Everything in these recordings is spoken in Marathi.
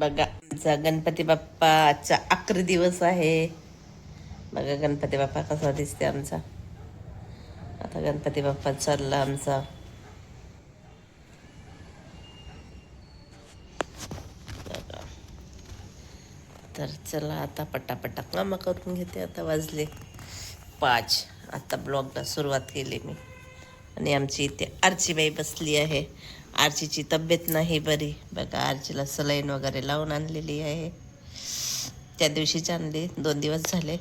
बघा आमचा गणपती बाप्पा आजचा अकरा दिवस आहे. बघा गणपती बाप्पा कसा दिसते आमचा. आता गणपती बाप्पा चालला आमचा. तर चला आता पटापटा कामं करून घेते आता वाजले पाच. आता ब्लॉगला सुरुवात केली मी. आणि आमची इथे आरचीबाई बसली आहे. आरचीची तब्येत नाही बरी. बघा आरचीला सलाईन वगैरे लावून आणलेली आहे. त्या दिवशीच आणली दोन दिवस झाले.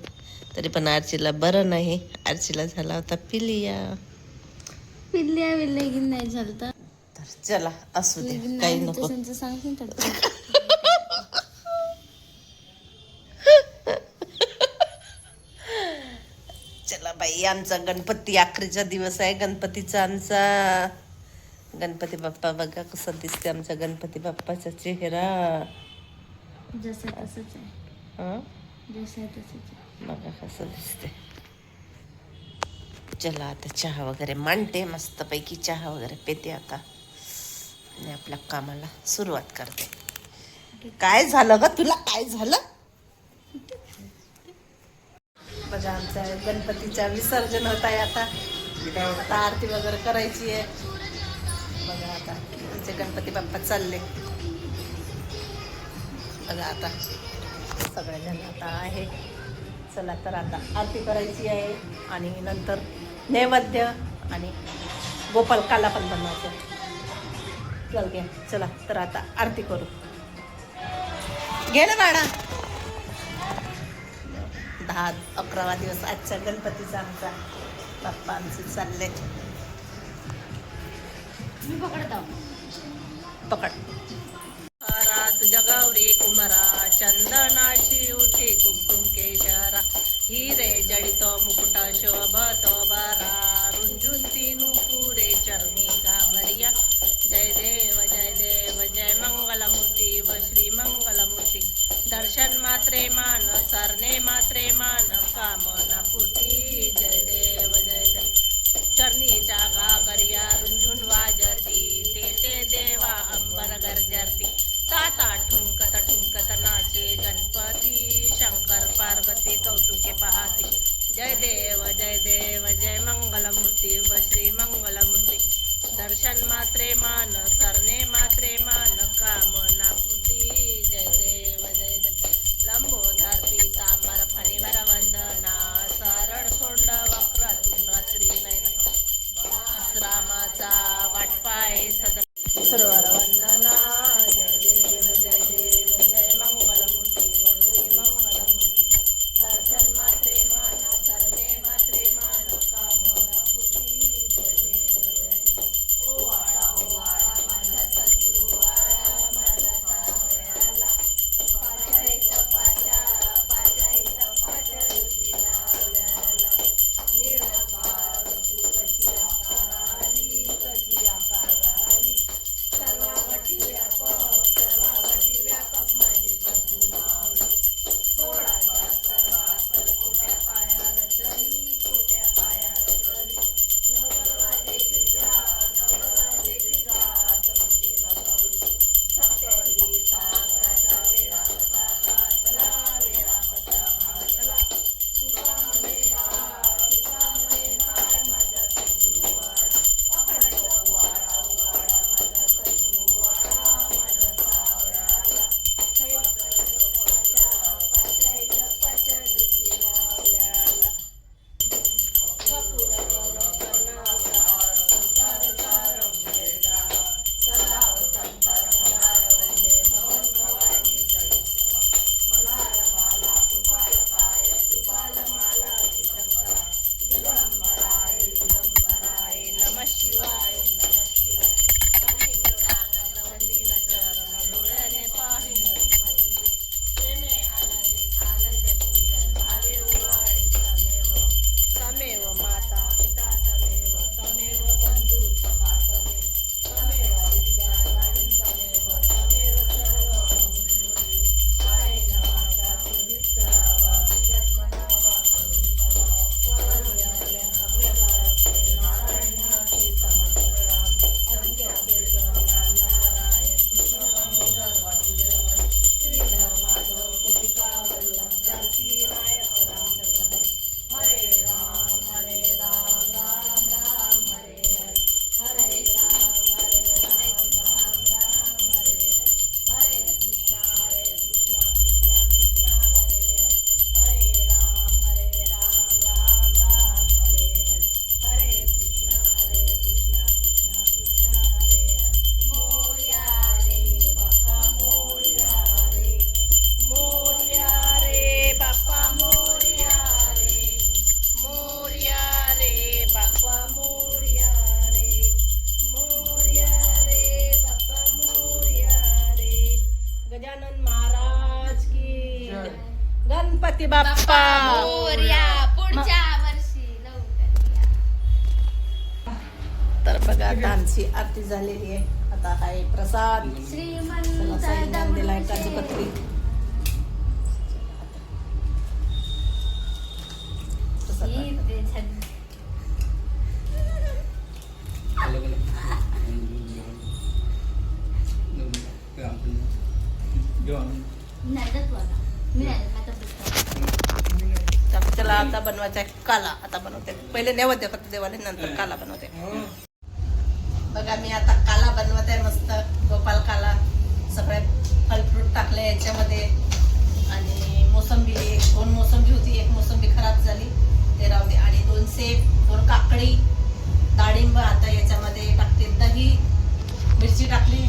तरी पण आरचीला बरं नाही. आरचीला झाला होता पिलिया. पिल्ल्या विल्ल्या घेऊन नाही झालं तर? चला असू दे. काही नको. सांगून चला बाई आमचा गणपती आखरीचा दिवस आहे गणपतीचा आमचा गणपती बाप्पा बघा कसा दिसते आमचा गणपती बाप्पाचा चेहरा. जसं तसंच आहे? जसं तसंच आहे. बघा कसं दिसते चला आता चहा वगैरे मांडते मस्तपैकी चहा वगैरे पेते आता. आणि आपल्या कामाला सुरुवात करते. काय झालं ग तुला? काय झालं? बघा आमचा गणपतीचा विसर्जन होत आहे आता. आता आरती वगैरे करायची आहे. बघा आता आमचे गणपती बाप्पा चालले. बघा आता सगळेजण आता आहे. चला तर आता आरती करायची आहे आणि नंतर नैवेद्य आणि गोपाल काला पण बनवायचं. चल घ्या चला तर आता आरती करू. घे ना बाळा. दहा अकरावा दिवस आजच्या गणपतीचा आमचा. बाप्पा आमचे चालले. मी पकडत. आहो पकड तुझ्या गौरी कुमारा चंदनाची उठी कुमकुम केशरा. हिरे जडित मुकुट शोभत बारा. दर्शन मात्रे मान सरणे मात्रे मान कामना पूर्ती जय देव जय देव. चरणीच्या घागरिया रुंझुन वाजरती ते ते देवा अंबर गरजरती ताता ठुमकत ठुमकत नाचे गणपती. शंकर पार्वती कौतुके पाहती. जय देव जय देव जय मंगलमूर्ती व श्री मंगलमूर्ती. दर्शन मात्रे मान सरणे मात्रे मान कामना आरती झालेली आहे. आता आहे प्रसाद. दिलाय काजू कत्री आता. चला आता बनवायचा आहे काला. आता बनवते. पहिले नैवेद्य करते देवाला नंतर काला बनवते. बघा मी आता काला बनवत आहे मस्त. गोपाल काला. सगळे फल फ्रूट टाकले याच्यामध्ये. आणि मोसंबी एक दोन मोसंबी होती एक मोसंबी खराब झाली. ते राहू दे. आणि दोन सेब दोन काकडी डाळिंब आता याच्यामध्ये टाकते. दही मिरची टाकली.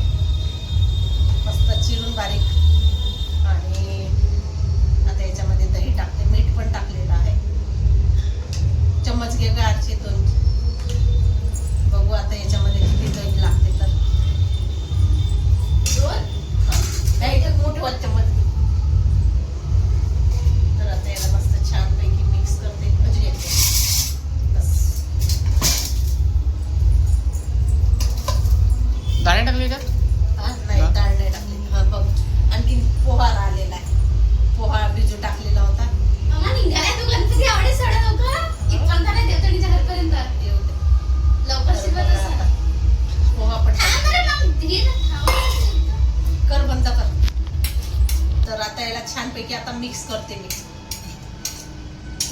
आता याला छानपैकी आता मिक्स करते मी.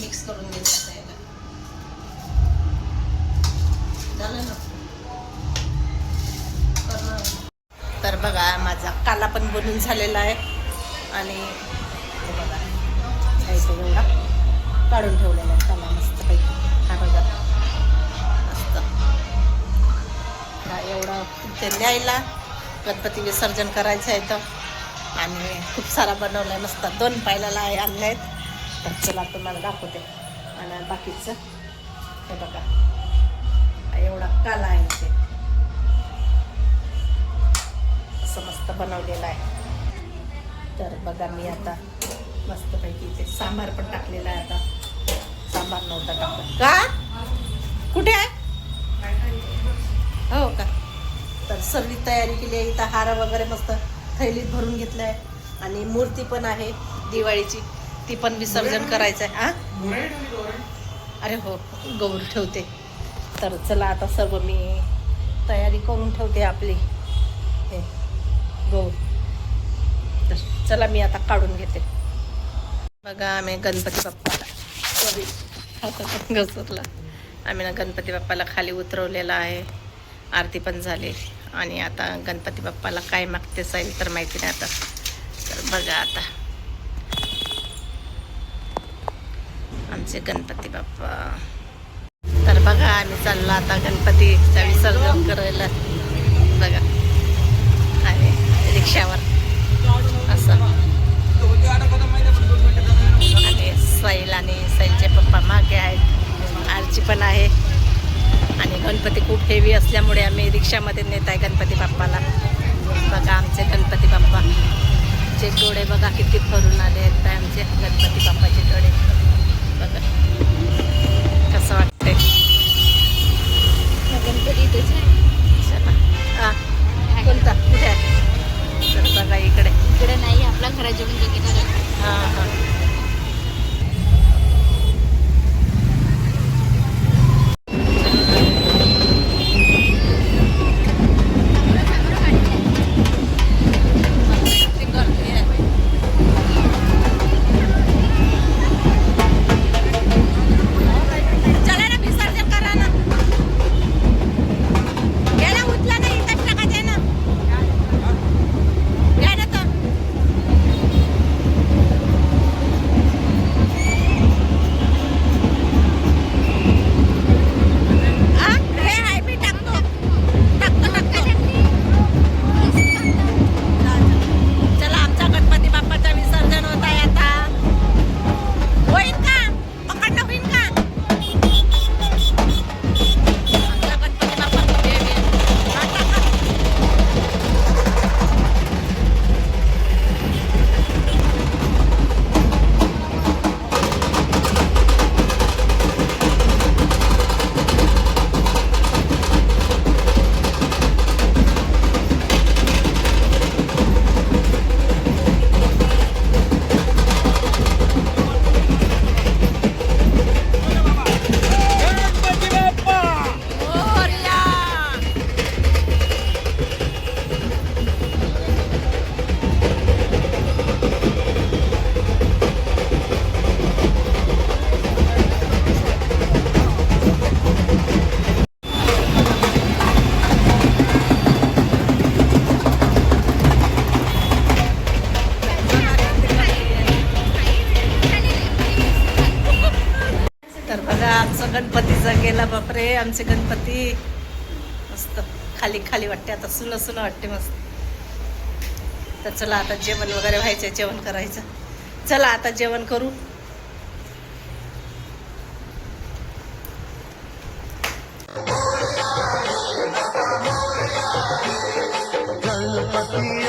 मिक्स करून घेते आता याला झालं ना? कर तर बघा माझा काला पण बनून झालेला आहे. आणि बघा हा एवढा काढून ठेवलेला आहे काला मस्तपैकी. हा बघा. मस्त. हा एवढा ते न्यायला गणपती विसर्जन करायचं आहे तर. आणि खूप सारा बनवला आहे मस्त. दोन पायला आहे आणले आहेत तर चला तुम्हाला दाखवते. आणि बाकीचं हे बघा. एवढा काला आहे ते. असं मस्त बनवलेलं आहे. तर बघा मी आता मस्तपैकी इथे सांबार पण टाकलेला आहे आता. सांबार नव्हता टाकला का? कुठे आहे? हो का? तर सर्व तयारी केली आहे. इथं हार वगैरे मस्त थैलीत भरून घेतलं आहे आणि मूर्ती पण आहे दिवाळीची. ती पण विसर्जन करायचं आहे हा अरे हो गौर ठेवते. तर चला आता सर्व मी तयारी करून ठेवते आपली. हे गौर. तर चला मी आता काढून घेते. बघा आम्ही गणपती बाप्पाला. सॉरी हातात घसरला आम्ही ना गणपती बाप्पाला खाली उतरवलेला आहे. आरती पण झाली आणि आता गणपती बाप्पाला काय मागते जाईल तर माहिती नाही आता. तर बघा आता. आमचे गणपती बाप्पा. तर बघा आम्ही चाललो आता गणपतीचा विसर्जन करायला. बघा. आणि रिक्षावर. असं. आणि सैल आणि सैलचे पप्पा मागे आहेत. आरची पण आहे. आणि गणपती खूप हेवी असल्यामुळे आम्ही रिक्षामध्ये नेत आहे गणपती बाप्पाला. बघा आमचे गणपती बाप्पा. चे डोळे बघा किती भरून आले आहेत काय आमचे गणपती बाप्पाचे डोळे. बघा. कसं वाटतंय? गणपती. चला. कोणता? कुठे आहे? बघा इकडे. इकडे नाही आपल्या म्हणजे घेणार हां हां. गणपतीचा गेला बापरे आमचे गणपती मस्त खाली खाली वाटते आता सुन सुन वाटते मस्त. तर चला आता जेवण वगैरे व्हायचं जेवण करायचं. चला आता जेवण करू. गणपती